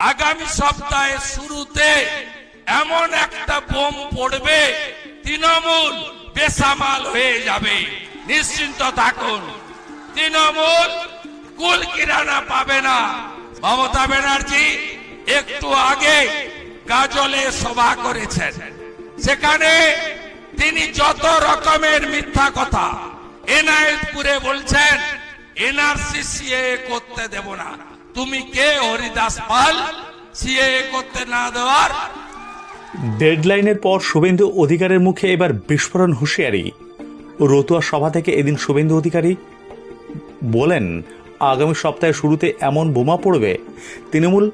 আগামী সপ্তাহে শুরুতে এমন একটা বোম পড়বে, তৃণমূল বেসামাল হয়ে যাবে। নিশ্চিন্ত থাকুন, তৃণমূল কুল কিরানা পাবে না। মমতা ব্যানার্জি একটু আগে গাজলে সভা করেছেন। সেখানে তিনি যত রকমের মিথ্যা কথা, এনায়েতপুরে বলছেন এনআরসি করতে দেব না। তুমি কে, হরিদাস পাল? সিএ করতে না দেওয়ার? ডেডলাইনের পর শুভেন্দু অধিকারের মুখে এবার বিস্ফোরণ হুঁশিয়ারি। রতুয়া সভা থেকে এদিন শুভেন্দু অধিকারী বলেন, আগামী সপ্তাহের শুরুতে এমন বোমা পড়বে, তৃণমূল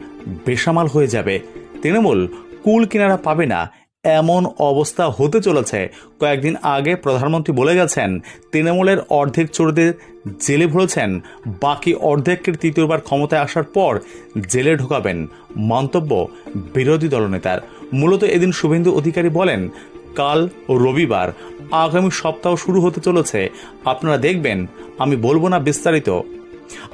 বেসামাল হয়ে যাবে। তৃণমূল কুল কিনারা পাবে না এমন অবস্থা হতে চলেছে। কয়েকদিন আগে প্রধানমন্ত্রী বলে গেছেন, তৃণমূলের অর্ধেক চোরদের জেলে ভরেছেন, বাকি অর্ধেককে তৃতীয়বার ক্ষমতায় আসার পর জেলে ঢোকাবেন মন্তব্য বিরোধী দলনেতার। মূলত এদিন শুভেন্দু অধিকারী বলেন, কাল রবিবার আগামী সপ্তাহ শুরু হতে চলেছে। আপনারা দেখবেন, আমি বলব না বিস্তারিত।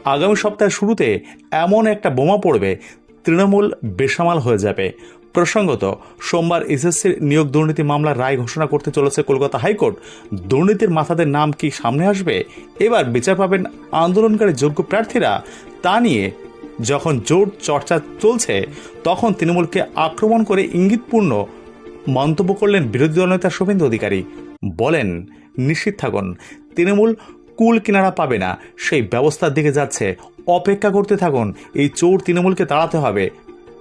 আগামী সপ্তাহের শুরুতে এমন একটা বোমা পড়বে, তৃণমূল বেসামাল হয়ে যাবে। প্রসঙ্গত, সোমবার এসএসসির নিয়োগ দুর্নীতি মামলার রায় ঘোষণা করতে চলেছে কলকাতা হাইকোর্ট। দুর্নীতির মাথাদের নাম কি সামনে আসবে? এবার বিচার পাবেন আন্দোলনকারী যোগ্য প্রার্থীরা। তা নিয়ে যখন জোর চর্চা চলছে, তখন তৃণমূলকে আক্রমণ করে ইঙ্গিতপূর্ণ মন্তব্য করলেন বিরোধী দলনেতা শুভেন্দু অধিকারী। বলেন, নিশ্চিত থাকুন, তৃণমূল কুল কিনারা পাবে না। সেই ব্যবস্থার দিকে যাচ্ছে। অপেক্ষা করতে থাকুন, এই চোর তৃণমূলকে তাড়াতে হবে।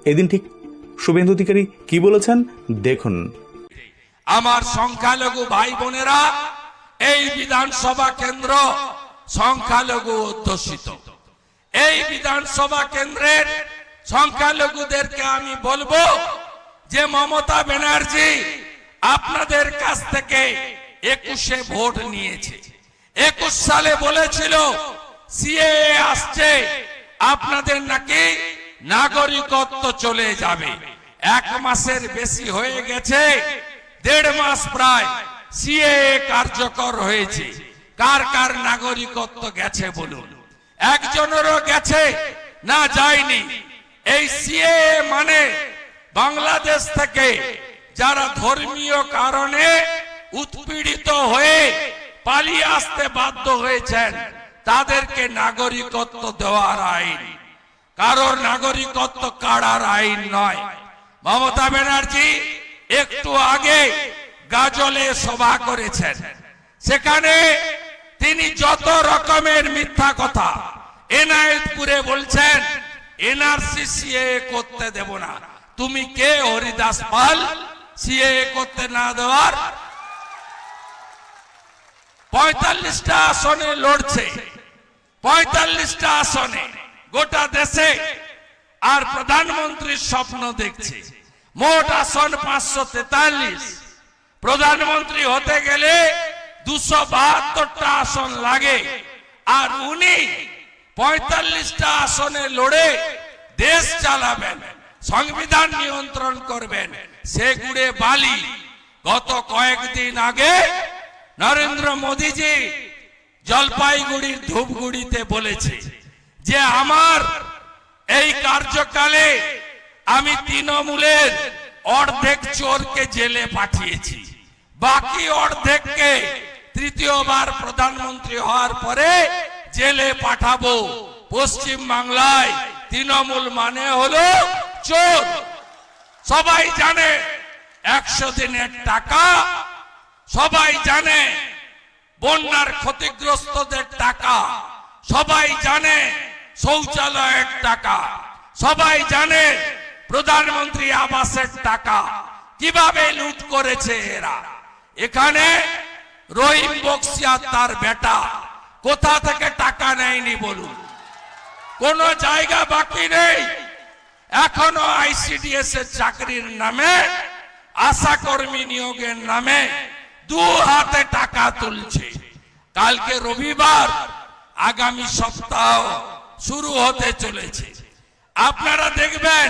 এদিন ঠিক শুভেন্দু অধিকারী, কি বলেছেন? দেখুন। আমার সংখ্যালঘু ভাই বোনেরা, এই বিধানসভা কেন্দ্র সংখ্যালঘু অধ্যুষিত। এই বিধানসভা কেন্দ্রের সংখ্যালঘুদেরকে আমি বলব যে মমতা ব্যানার্জি আপনাদের কাছ থেকে একুশে ভোট নিয়েছে। একুশ সালে বলেছিল সিএ আসছে। আপনাদের নাকি নাগরিকত্ব চলে যাবে। এক মাসের বেশি হয়ে গেছে, দেড় মাস প্রায় সিএ কার্যকর হয়েছে। কার কার নাগরিকত্ব গেছে বলুন। একজনেরও গেছে, না যায়নি। এই সিএ মানে বাংলাদেশ থেকে যারা ধর্মীয় কারণে উৎপীড়িত হয়ে পালিয়ে আসতে বাধ্য হয়েছেন, তাদেরকে নাগরিকত্ব দেওয়ার আইন। কারোর নাগরিকত্ব কাড়ার আইন নয়। মমতা ব্যানার্জি একটু আগে গাজলে সভা করেছেন। সেখানে তিনি যত রকমের মিথ্যা কথা এনায়েতপুরে বলছেন এনআরসি সিএ করতে দেব না। তুমি কে, হরিদাস পাল? সিএ করতে না দেওয়ার? পঁয়তাল্লিশটা আসনে লড়ছে। পঁয়তাল্লিশটা আসনে। গোটা দেশে আর প্রধানমন্ত্রীর স্বপ্ন দেখছে। মোট আসন পাঁচশো তেতাল্লিশ। প্রধানমন্ত্রী হতে গেলে দুশো বাহাত্তরটা আসন লাগে। আর উনি পঁয়তাল্লিশটা আসনে লড়ে দেশ চালাবেন, সংবিধান নিয়ন্ত্রণ করবেন, সে গুড়ে বালি। গত কয়েকদিন আগে নরেন্দ্র মোদীজি জলপাইগুড়ির ধূপগুড়িতে বলেছে যে আমার এই কার্যকালে আমি তৃণমূলের অর্ধেক চোরকে জেলে পাঠিয়েছি। বাকি অর্ধেককে তৃতীয়বার প্রধানমন্ত্রী হওয়ার পরে জেলে পাঠাবো। পশ্চিম বাংলায় তৃণমূল মানে হলো চোর। সবাই জানে একশো দিনের টাকা। সবাই জানে বন্যার ক্ষতিগ্রস্তদের টাকা। সবাই জানে শৌচালয়ের টাকা। সবাই জানে প্রধানমন্ত্রী আবাসের টাকা। কীভাবে লুট করেছে এরা? এখানে রহিম বক্সিয়া তার বেটা। কোথা থেকে টাকা নেয়নি বলুন? কোন জায়গা বাকি নেই। এখনও আইসিডিএস এর চাকরির নামে আশা কর্মী নিয়োগের নামে দু হাতে টাকা তুলছে। কালকে রবিবার, আগামী সপ্তাহ শুরু হতে চলেছে। আপনারা দেখবেন,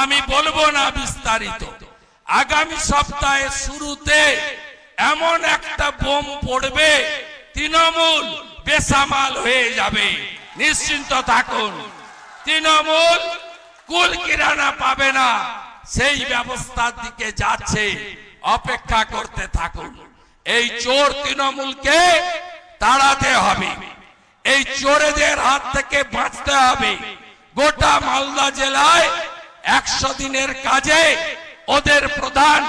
আমি বলব না বিস্তারিত। আগামী সপ্তাহে শুরুতে এমন একটা বোম পড়বে, তৃণমূল বেসামাল হয়ে যাবে। নিশ্চিন্ত থাকুন, তৃণমূল কুল কিরানা পাবে না। সেই ব্যবস্থার দিকে যাচ্ছে, অপেক্ষা করতে থাকুন। এই চোর তৃণমূলকে তাড়াতে হবে। এই চোরেদের হাত থেকে বাঁচতে হবে। গোটা মালদা জেলায় একশো দিনের কাজে ওদের প্রধান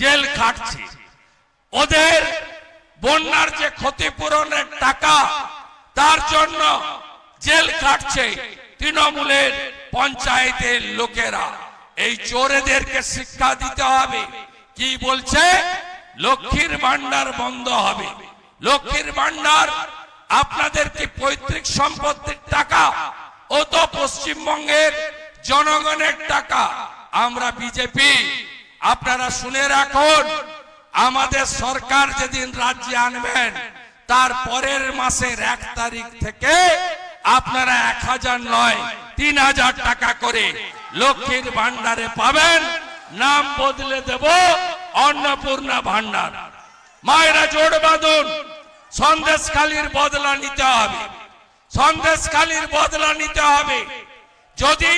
জেল খাটছে। ওদের বন্যার যে ক্ষতিপূরণের টাকা, তার জন্য জেল খাটছে তৃণমূলের পঞ্চায়েতের লোকেরা। এই চোরেদেরকে শিক্ষা দিতে হবে। কি বলছে? লক্ষ্মীর ভান্ডার বন্ধ হবে। লক্ষ্মীর ভান্ডার আপনাদের কি পৈতৃক সম্পত্তির টাকা ও তো পশ্চিমবঙ্গের জনগণের টাকা। আমরা বিজেপি। আপনারা শুনে রাখুন, আমাদের সরকার যেদিন রাজ্যে আনবেন, তার পরের মাসের এক তারিখ থেকে আপনারা এক হাজার নয়, তিন হাজার টাকা করে লক্ষ্মীর ভান্ডারে পাবেন। নাম বদলে দেব অন্নপূর্ণা ভান্ডার মায়েরা জোট বাঁধুন। সন্দেশখালীর বদলা নিতে হবে। সন্দেশখালীর বদলা নিতে হবে। যদি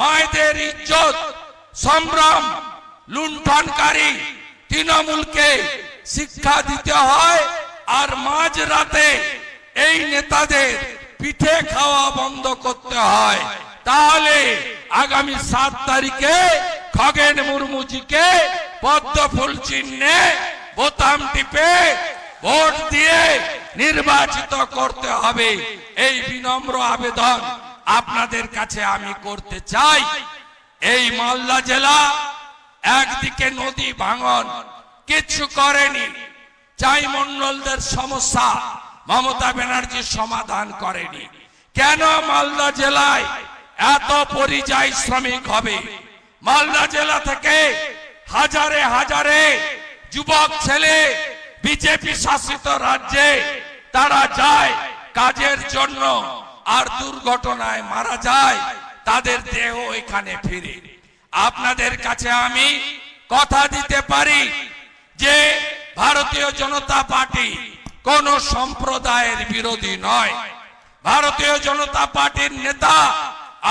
মায়েদের ইজ্জত, সম্ভ্রম, লুণ্ঠনকারী তৃণমূলকে শিক্ষা দিতে হয় আর মাঝ রাতে এই নেতাদের পিঠে খাওয়া বন্ধ করতে হয়, তাহলে আগামী সাত তারিখে খগেন মুর্মুজিকে পদ্ম ফুল চিহ্নে বোতাম টিপে ভোট দিয়ে নির্বাচিত করতে হবে। এই বিনম্র আবেদন আপনাদের কাছে আমি করতে চাই। এই মালদা জেলা একদিকে নদী ভাঙন, কিচ্ছু করেনি। চাই মন্ডলদের সমস্যা মমতা ব্যানার্জি সমাধান করেনি। কেন মালদা জেলায় এত পরিযায়ী শ্রমিক হবে? মালদা জেলা থেকে হাজারে হাজারে যুবক ছেলে বিজেপি শাসিত রাজ্যে তারা যায় কাজের জন্য আর দুর্ঘটনায় মারা যায়, তাদের দেহ এখানে ফিরে। আপনাদের কাছে আমি কথা দিতে পারি যে ভারতীয় জনতা পার্টি কোন সম্প্রদায়ের বিরোধী নয়। ভারতীয় জনতা পার্টির নেতা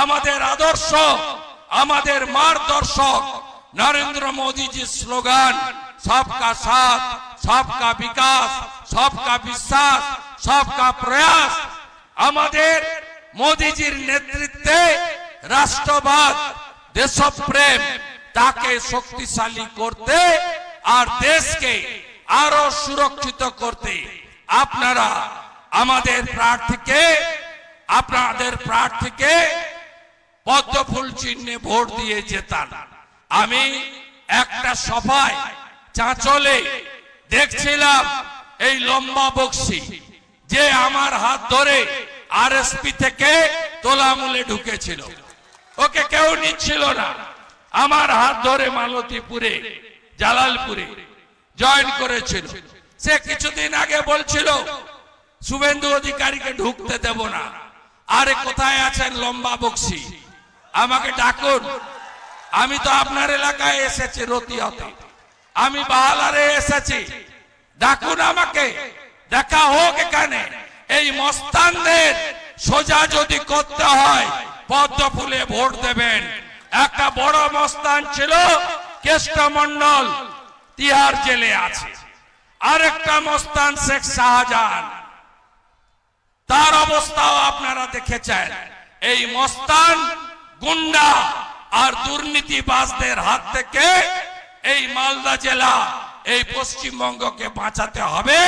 আমাদের আদর্শ, আমাদের মার্গদর্শক নরেন্দ্র মোদীজির স্লোগান সবকা সাথ, সবকা বিকাশ, সবকা বিশ্বাস, সবকা প্রয়াস। আমাদের মোদীজির নেতৃত্বে রাষ্ট্রবাদ, দেশপ্রেম তাকে শক্তিশালী করতে আর দেশকে আরও সুরক্ষিত করতে। আপনারা আমাদের প্রার্থীকে, আপনাদের প্রার্থীকে পদ্মফুল চিহ্নে ভোট দিয়ে জেতান। আমি একটা সভায় চাঁচলে দেখছিলাম এই লম্বা বক্সি যে আমার হাত ধরে আরএসপি থেকে তোলামূলে ঢুকেছিল। ওকে কেউ নিচ্ছিল না। আমার হাত ধরে মালতীপুরে, জালালপুরে জয়েন করেছিল। সে কিছুদিন আগে বলছিল, শুভেন্দু অধিকারীকে ঢুকতে দেব না। আরে কোথায় আছেন লম্বা বক্সি? আমাকে ডাকুন। আমি তো আপনার এলাকায় এসেছি রতিয়াতে। আমি বাহালারে এসেছি। ডাকুন আমাকে। দেখা হোক এখানে। এই মস্তানদের সোজা যদি করতে হয়, পদ্ম ফুলে ভোট দেবেন। একটা বড় মস্তান ছিল কেষ্টমন্ডল তিহার জেলে আছে। আরেকটা মস্তান শেখ শাহজাহান। তার অবস্থাও আপনারা দেখেছেন। এই মস্তান গুন্ডা আর দুর্নীতিবাজদের হাত থেকে এই মালদা জেলা এই পশ্চিমবঙ্গকে বাঁচাতে হবে।